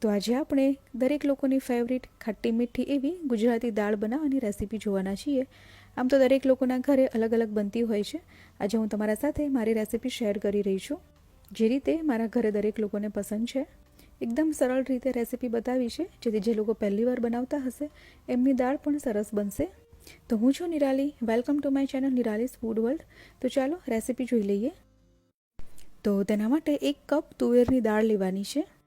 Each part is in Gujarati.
તો આજે આપણે દરેક લોકોની ફેવરિટ ખટ્ટી મીઠી એવી ગુજરાતી દાળ બનાવવાની રેસીપી જોવાના છીએ. આમ તો દરેક લોકોના ઘરે અલગ અલગ બનતી હોય છે. આજે હું તમારા સાથે મારી રેસીપી શેર કરી રહી છું. જે રીતે મારા ઘરે દરેક લોકોને પસંદ છે. એકદમ સરળ રીતે રેસીપી બતાવી છે. જેથી જે લોકો પહેલી વાર બનાવતા હશે, એમની દાળ પણ સરસ બનશે. તો હું છું Nirali. Welcome to my channel Nirali's food world તો ચાલો રેસીપી જોઈ લઈએ. તો તેના માટે એક કપ તુવેરની દાળ લેવાની છે.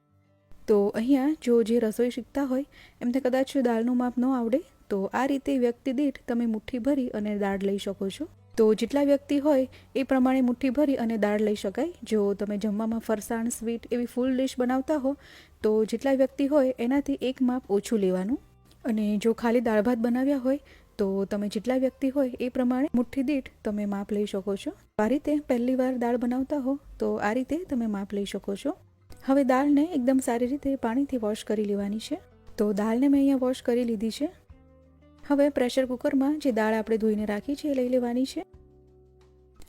તો અહીંયા જો જે રસોઈ શીખતા હોય, એમને કદાચ દાળનું માપ ન આવડે, તો આ રીતે વ્યક્તિ દીઠ તમે મુઠ્ઠી ભરી અને દાળ લઈ શકો છો. તો જેટલા વ્યક્તિ હોય, એ પ્રમાણે મુઠ્ઠી ભરી અને દાળ લઈ શકાય. જો તમે જમવામાં ફરસાણ, સ્વીટ એવી ફૂલ ડિશ બનાવતા હો, તો જેટલા વ્યક્તિ હોય, એનાથી એક માપ ઓછું લેવાનું. અને જો ખાલી દાળ ભાત બનાવ્યા હોય, તો તમે જેટલા વ્યક્તિ હોય, એ પ્રમાણે મુઠ્ઠી દીઠ તમે માપ લઈ શકો છો. આ રીતે પહેલી વાર દાળ બનાવતા હો, તો આ રીતે તમે માપ લઈ શકો છો. હવે દાળને એકદમ સારી રીતે પાણીથી વોશ કરી લેવાની છે. તો દાળને મેં અહીંયા વોશ કરી લીધી છે. હવે પ્રેશર કુકરમાં જે દાળ આપણે ધોઈને રાખી છે એ લઈ લેવાની છે.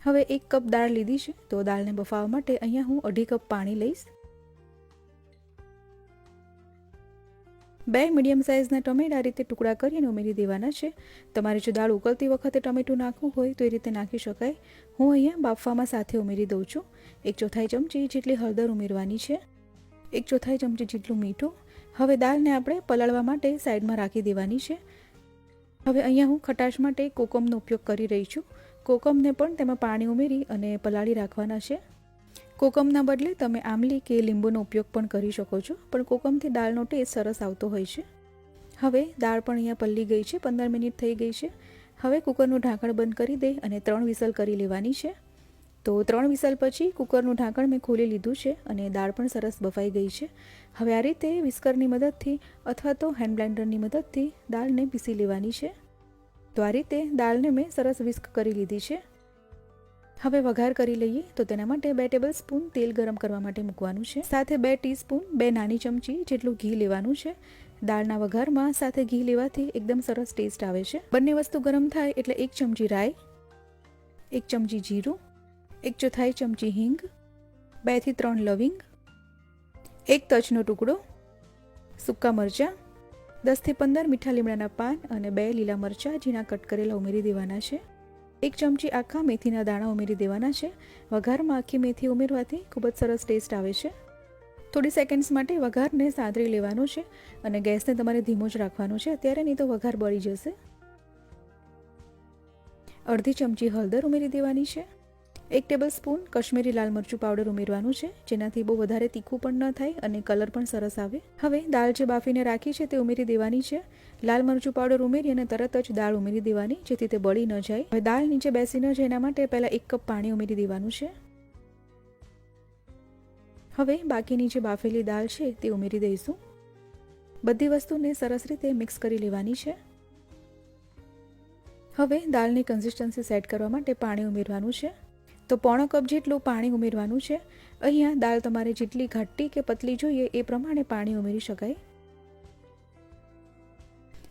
હવે એક કપ દાળ લીધી છે. તો દાળને બફાવવા માટે અહીંયા હું અઢી કપ પાણી લઈશ. બે મીડિયમ સાઇઝના ટમેટા રીતે ટુકડા કરીને ઉમેરી દેવાના છે. તમારે જો દાળ ઉકળતી વખતે ટમેટું નાખવું હોય તો એ રીતે નાખી શકાય. હું અહીંયા બાફવામાં સાથે ઉમેરી દઉં છું. એક ચોથાઈ ચમચી જેટલી હળદર ઉમેરવાની છે. એક ચોથાઈ ચમચી જેટલું મીઠું. હવે દાળને આપણે પલાળવા માટે સાઈડમાં રાખી દેવાની છે. હવે અહીંયા હું ખટાશ માટે કોકમનો ઉપયોગ કરી રહી છું. કોકમને પણ તેમાં પાણી ઉમેરી અને પલાળી રાખવાના છે. કોકમના બદલે તમે આમલી કે લીંબુનો ઉપયોગ પણ કરી શકો છો, પણ કોકમથી દાળનો ટેસ્ટ સરસ આવતો હોય છે. હવે દાળ પણ અહીંયા પલ્લી ગઈ છે, પંદર મિનિટ થઈ ગઈ છે. હવે કુકરનું ઢાંકણ બંધ કરી દે અને ત્રણ વિસલ કરી લેવાની છે. તો ત્રણ વિસલ પછી કુકરનું ઢાંકણ મેં ખોલી લીધું છે અને દાળ પણ સરસ બફાઈ ગઈ છે. હવે આ રીતે વિસ્કરની મદદથી અથવા તો હેન્ડ બ્લેન્ડરની મદદથી દાળને પીસી લેવાની છે. તો આ રીતે દાળને મેં સરસ વિસ્ક કરી લીધી છે. હવે વઘાર કરી લઈએ તો તેના માટે બે ટેબલ સ્પૂન તેલ ગરમ કરવા માટે મૂકવાનું છે. સાથે બે ટીસ્પૂન બે નાની ચમચી જેટલું ઘી લેવાનું છે. દાળના વઘારમાં સાથે ઘી લેવાથી એકદમ સરસ ટેસ્ટ આવે છે. બંને વસ્તુ ગરમ થાય એટલે એક ચમચી રાઈ, એક ચમચી જીરું, એક ચોથાઈ ચમચી હિંગ, બેથી ત્રણ લવિંગ, એક તજનો ટુકડો, સૂકા મરચાં, દસથી પંદર મીઠા લીમડાના પાન અને બે લીલા મરચાં ઝીણા કટ કરેલા ઉમેરી દેવાના છે. એક ચમચી આખા મેથીના દાણા ઉમેરી દેવાના છે. વઘારમાં આખી મેથી ઉમેરવાથી ખૂબ જ સરસ ટેસ્ટ આવે છે. થોડી સેકન્ડ્સ માટે વઘારને સાંતરી લેવાનો છે અને ગેસને તમારે ધીમો જ રાખવાનો છે. અત્યારે નહીં તો વઘાર બળી જશે. અડધી ચમચી હળદર ઉમેરી દેવાની છે. એક ટેબલ સ્પૂન કશ્મીરી લાલ મરચું પાવડર ઉમેરવાનું છે, જેનાથી બહુ વધારે તીખું પણ ન થાય અને કલર પણ સરસ આવે. હવે દાળ જે બાફીને રાખી છે તે ઉમેરી દેવાની છે. લાલ મરચું પાવડર ઉમેરી અને તરત જ દાળ ઉમેરી દેવાની, જેથી તે બળી ન જાય. હવે દાળ નીચે બેસી ન જાય એના માટે પહેલાં એક કપ પાણી ઉમેરી દેવાનું છે. હવે બાકીની જે બાફેલી દાળ છે તે ઉમેરી દઈશું. બધી વસ્તુને સરસ રીતે મિક્સ કરી લેવાની છે. હવે દાળની કન્સિસ્ટન્સી સેટ કરવા માટે પાણી ઉમેરવાનું છે. તો પોણો કપ જેટલું પાણી ઉમેરવાનું છે. અહીંયા દાળ તમારે જેટલી ઘાટી કે પતલી જોઈએ એ પ્રમાણે પાણી ઉમેરી શકાય.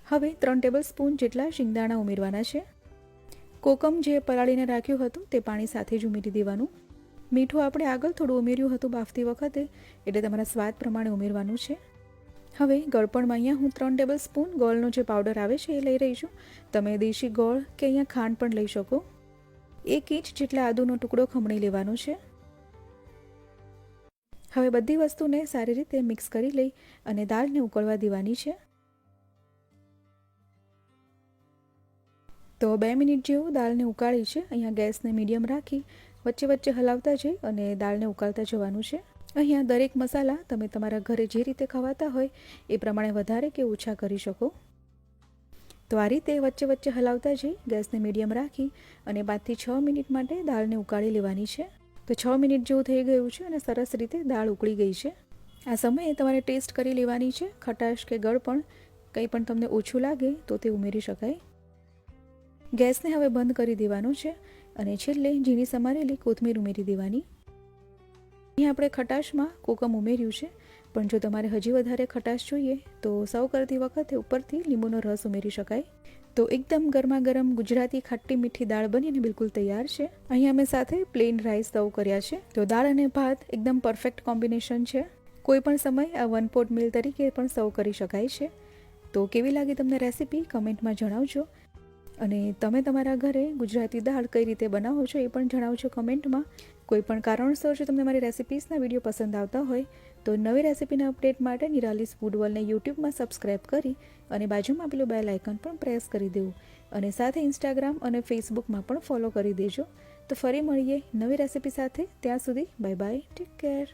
હવે ત્રણ ટેબલ સ્પૂન જેટલા શિંગદાણા ઉમેરવાના છે. કોકમ જે પલાળીને રાખ્યું હતું તે પાણી સાથે જ ઉમેરી દેવાનું. મીઠું આપણે આગળ થોડું ઉમેર્યું હતું બાફતી વખતે, એટલે તમારા સ્વાદ પ્રમાણે ઉમેરવાનું છે. હવે ગળપણમાં અહીંયા હું ત્રણ ટેબલ સ્પૂન ગોળનો જે પાવડર આવે છે એ લઈ રહી છું. તમે દેશી ગોળ કે અહીંયા ખાંડ પણ લઈ શકો. એક ઇંચ જેટલા આદુનો ટુકડો ખમણી લેવાનો છે. હવે બધી વસ્તુને સારી રીતે મિક્સ કરી લઈ અને દાળને ઉકળવા દેવાની છે. તો બે મિનિટ જેવું દાળને ઉકાળી છે. અહીંયા ગેસને મીડિયમ રાખી વચ્ચે વચ્ચે હલાવતા જઈ અને દાળને ઉકાળતા જવાનું છે. અહીંયા દરેક મસાલા તમે તમારા ઘરે જે રીતે ખવાતા હોય એ પ્રમાણે વધારે કે ઓછા કરી શકો. તો આ રીતે વચ્ચે વચ્ચે હલાવતા જઈ ગેસને મીડિયમ રાખી અને પાંચથી છ મિનિટ માટે દાળને ઉકાળી લેવાની છે. તો છ મિનિટ જેવું થઈ ગયું છે અને સરસ રીતે દાળ ઉકળી ગઈ છે. આ સમયે તમારે ટેસ્ટ કરી લેવાની છે. ખટાશ કે ગળ પણ કંઈ પણ તમને ઓછું લાગે તો તે ઉમેરી શકાય. ગેસને હવે બંધ કરી દેવાનો છે અને છેલ્લે ઝીણી સમારેલી કોથમીર ઉમેરી દેવાની. અહીં આપણે ખટાશમાં કોકમ ઉમેર્યું છે. પણ જો તમારે હજી વધારે ખટાશ જોઈએ, તો સર્વ કરતી વખતે ઉપરથી લીંબુનો રસ ઉમેરી શકાય. તો એકદમ ગરમા ગરમ ગુજરાતી ખાટી મીઠી દાળ બનીને બિલકુલ તૈયાર છે. અહીંયા મેં સાથે પ્લેન રાઈસ સર્વ કર્યા છે. તો દાળ અને ભાત એકદમ પરફેક્ટ કોમ્બિનેશન છે. કોઈ પણ સમય આ વન પોટ મિલ તરીકે પણ સર્વ કરી શકાય છે. તો કેવી લાગી તમને રેસીપી કમેન્ટમાં જણાવજો. અને તમે તમારા ઘરે ગુજરાતી દાળ કઈ રીતે બનાવો છો એ પણ જણાવજો કમેન્ટમાં. કોઈ પણ કારણસર જો તમને મારી રેસિપીસના વીડિયો પસંદ આવતા હોય, તો નવી રેસિપીના અપડેટ માટે નિરાલીસ ફૂડ યુટ્યુબમાં સબસ્ક્રાઇબ કરી અને બાજુમાં આપેલું બેલ આઇકન પણ પ્રેસ કરી દેવું. અને સાથે ઇન્સ્ટાગ્રામ અને ફેસબુકમાં પણ ફોલો કરી દેજો. તો ફરી મળીએ નવી રેસિપી સાથે. ત્યાં સુધી બાય બાય, ટેક કેર.